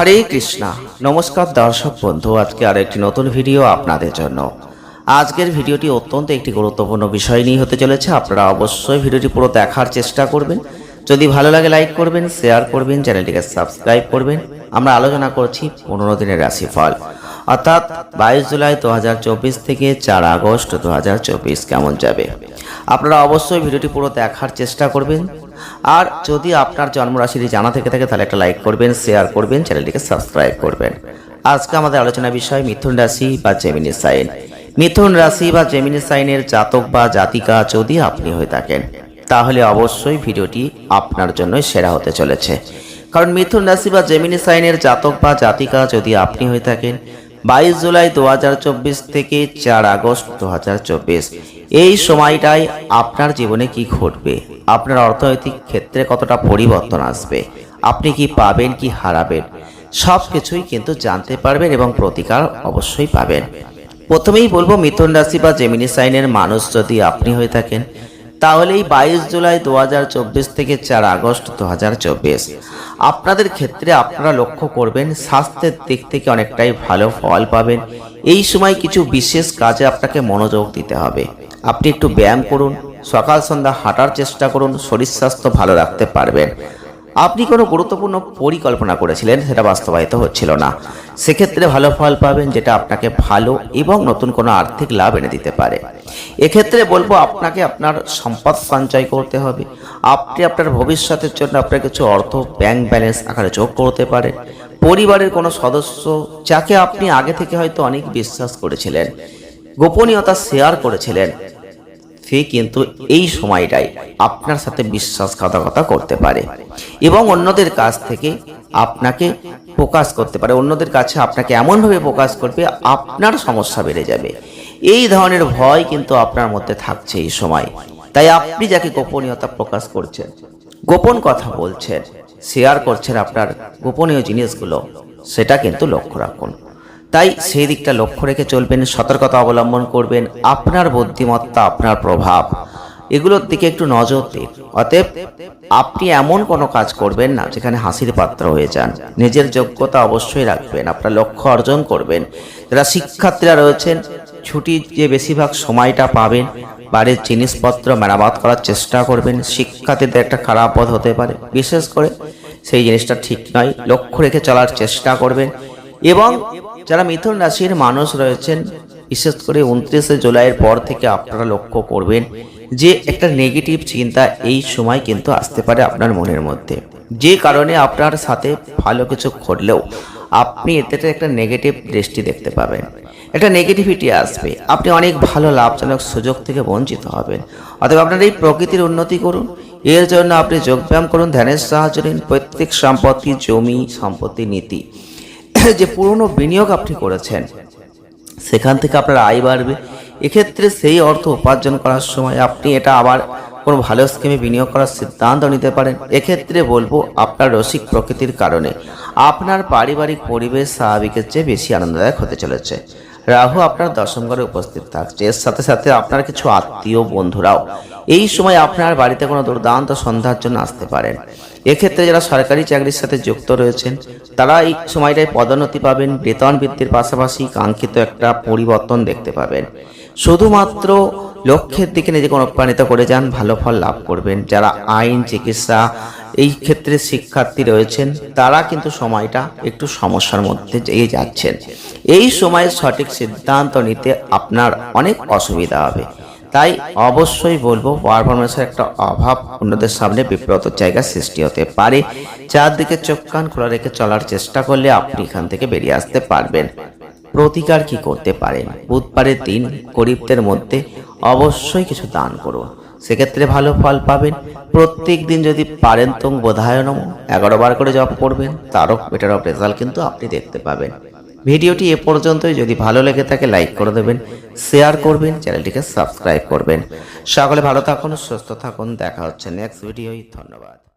হরে কৃষ্ণা। নমস্কার দর্শক বন্ধু, আজকে আর একটি নতুন ভিডিও আপনাদের জন্য। আজকের ভিডিওটি অত্যন্ত একটি গুরুত্বপূর্ণ বিষয় নিয়ে হতে চলেছে। আপনারা অবশ্যই ভিডিওটি পুরো দেখার চেষ্টা করবেন। যদি ভালো লাগে, লাইক করবেন, শেয়ার করবেন, চ্যানেলটিকে সাবস্ক্রাইব করবেন। আমরা আলোচনা করছি পনেরো দিনের রাশিফল। অর্থাৎ বাইশ জুলাই দু হাজার চব্বিশ থেকে চার আগস্ট দু হাজার চব্বিশ কেমন যাবে? আপনারা অবশ্যই ভিডিওটি পুরো দেখার চেষ্টা করবেন। আর যদি আপনার জন্মরাশিটি জানা থেকে থাকে, তাহলে একটা লাইক করবেন শেয়ার করবেন চ্যানেলটিকে সাবস্ক্রাইব করবেন। আজকে আমাদের আলোচনা বিষয় মিথুন রাশি বা জেমিনি সাইন মিথুন রাশি বা জেমিনি সাইনের জাতক বা জাতিকা যদি আপনি হয়ে থাকেন, তাহলে অবশ্যই ভিডিওটি আপনার জন্য সেরা হতে চলেছে। কারণ মিথুন রাশি বা জেমিনি সাইনের জাতক বা জাতিকা যদি আপনি হয়ে থাকেন বাইশ জুলাই দু হাজার চব্বিশ থেকে চার আগস্ট দু হাজার চব্বিশ। এই সময়টায় আপনার জীবনে কি ঘটবে? আপনার অর্থনৈতিক ক্ষেত্রে কতটা পরিবর্তন আসবে? আপনি কি পাবেন, কি হারাবেন? সব কিছুই কিন্তু জানতে পারবেন এবং প্রতিকার অবশ্যই পাবেন। প্রথমেই বলব, মিথুন রাশি বা জেমিনি সাইনের মানুষ যদি আপনি হয়ে থাকেন তাহলে এই বাইশ জুলাই দু হাজার চব্বিশ থেকে চার আগস্ট দু হাজার চব্বিশ। আপনাদের ক্ষেত্রে আপনারা লক্ষ্য করবেন, স্বাস্থ্যের দিক থেকে অনেকটাই ভালো ফল পাবেন। এই সময় কিছু বিশেষ কাজে আপনাকে মনোযোগ দিতে হবে। আপনি একটু ব্যায়াম করুন, সকাল সন্ধ্যা হাঁটার চেষ্টা করুন, শরীর স্বাস্থ্য ভালো রাখতে পারবেন। আপনি কোনো গুরুত্বপূর্ণ পরিকল্পনা করেছিলেন, সেটা বাস্তবায়িত হচ্ছিল না। সেক্ষেত্রে ভালো ফল পাবেন, যেটা আপনাকে ভালো এবং নতুন কোনো আর্থিক লাভ এনে দিতে পারে। এক্ষেত্রে বলব, আপনাকে আপনার সম্পদ সঞ্চয় করতে হবে। আপনি আপনার ভবিষ্যতের জন্য আপনার কিছু অর্থ ব্যাংক ব্যালেন্স আকারে যোগ করতে পারেন। পরিবারের কোনো সদস্য যাকে আপনি আগে থেকে হয়তো অনেক বিশ্বাস করেছিলেন, গোপনীয়তা শেয়ার করেছিলেন সে কিন্তু এই সময়টাই আপনার সাথে বিশ্বাসঘাতকতা করতে পারে এবং অন্যদের কাছ থেকে আপনাকে প্রকাশ করতে পারে। অন্যদের কাছে আপনাকে এমনভাবে প্রকাশ করবে, আপনার সমস্যা বেড়ে যাবে। এই ধরনের ভয় কিন্তু আপনার মধ্যে থাকছে এই সময়। তাই আপনি যাকে গোপনীয়তা প্রকাশ করছেন, গোপন কথা বলছেন শেয়ার করছেন আপনার গোপনীয় জিনিসগুলো, সেটা কিন্তু লক্ষ্য রাখুন। তাই সেই দিকটা লক্ষ্য রেখে চলবেন, সতর্কতা অবলম্বন করবেন, আপনার বুদ্ধিমত্তা, আপনার প্রভাব। এগুলোর দিকে একটু নজর দিন। অতএব আপনি এমন কোনো কাজ করবেন না যেখানে হাসির পাত্র হয়ে যান। নিজের যোগ্যতা অবশ্যই রাখবেন, আপনার লক্ষ্য অর্জন করবেন। যারা শিক্ষার্থীরা রয়েছেন ছুটির যে বেশিরভাগ সময়টা পাবেন, বাড়ির জিনিসপত্র মেরামত করার চেষ্টা করবেন। শিক্ষার্থীদের একটা খারাপ পথ হতে পারে, বিশেষ করে সেই জিনিসটা ঠিক নয়। লক্ষ্য রেখে চলার চেষ্টা করবেন এবং যারা মিথুন রাশির মানুষ রয়েছেন, বিশেষ করে উনত্রিশে জুলাইয়ের পর থেকে আপনারা লক্ষ্য করবেন যে একটা নেগেটিভ চিন্তা এই সময় কিন্তু আসতে পারে আপনার মনের মধ্যে। যে কারণে আপনার সাথে ভালো কিছু ঘটলেও আপনি এতে একটা নেগেটিভ দৃষ্টি দেখতে পাবেন। একটা নেগেটিভিটি আসবে। আপনি অনেক ভালো, লাভজনক সুযোগ থেকে বঞ্চিত হবেন। অতএব আপনার এই প্রকৃতির উন্নতি করুন। এর জন্য আপনি যোগব্যায়াম করুন, ধ্যানের সাহায্য নিন প্রত্যেক সম্পত্তি, জমি, সম্পত্তি, নীতি। যে পুরনো বিনিয়োগ আপনি করেছেন। সেখান থেকে আপনার আয় বাড়বে। এক্ষেত্রে সেই অর্থ উপার্জন করার সময় আপনি এটা আবার কোনো ভালো স্কিমে বিনিয়োগ করার সিদ্ধান্ত নিতে পারেন। এক্ষেত্রে বলব আপনার রসিক প্রকৃতির কারণে আপনার পারিবারিক পরিবেশ স্বাভাবিকের চেয়ে বেশি আনন্দদায়ক হতে চলেছে। রাহু আপনার দশম ঘরে উপস্থিত থাকছে। এর সাথে সাথে আপনার কিছু আত্মীয় বন্ধুরাও এই সময় আপনার বাড়িতে কোনো দুর্দান্ত সন্ধ্যার জন্য আসতে পারেন। এক্ষেত্রে যারা সরকারি চাকরির সাথে যুক্ত রয়েছেন, তারা এই সময়টায় পদোন্নতি পাবেন, বেতন বৃদ্ধির পাশাপাশি কাঙ্ক্ষিত একটা পরিবর্তন দেখতে পাবেন। শুধুমাত্র লক্ষ্যের দিকে নিজেকে অনুপ্রাণিত করে যান, ভালো ফল লাভ করবেন। যারা আইন, চিকিৎসা, এই ক্ষেত্রে শিক্ষার্থী রয়েছেন, তারা কিন্তু সময়টা একটু সমস্যার মধ্যে এগিয়ে যাচ্ছেন। এই সময়ে সঠিক সিদ্ধান্ত নিতে আপনার অনেক অসুবিধা হবে। তাই অবশ্যই বলব পারফরমেন্সের একটা অভাব অন্যদের সামনে বিব্রত জায়গা সৃষ্টি হতে পারে। চারদিকে চোখ কান খোলা রেখে চলার চেষ্টা করলে আপনি এখান থেকে বেরিয়ে আসতে পারবেন। প্রতিকার কি করতে পারেন? বুধবারের দিন গরিবদের মধ্যে অবশ্যই কিছু দান করুন। সেক্ষেত্রে ভালো ফল পাবেন। প্রত্যেক দিন যদি পারেন তো বোধায় নম এগারো বার করে জব করবেন, তারও বেটার অফ রেজাল্ট কিন্তু আপনি দেখতে পাবেন। ভিডিওটি এ পর্যন্তই। যদি ভালো লেগে থাকে, লাইক করে দেবেন, শেয়ার করবেন, চ্যানেলটিকে সাবস্ক্রাইব করবেন। সকলে ভালো থাকুন, সুস্থ থাকুন। দেখা হচ্ছে নেক্সট ভিডিওই ধন্যবাদ।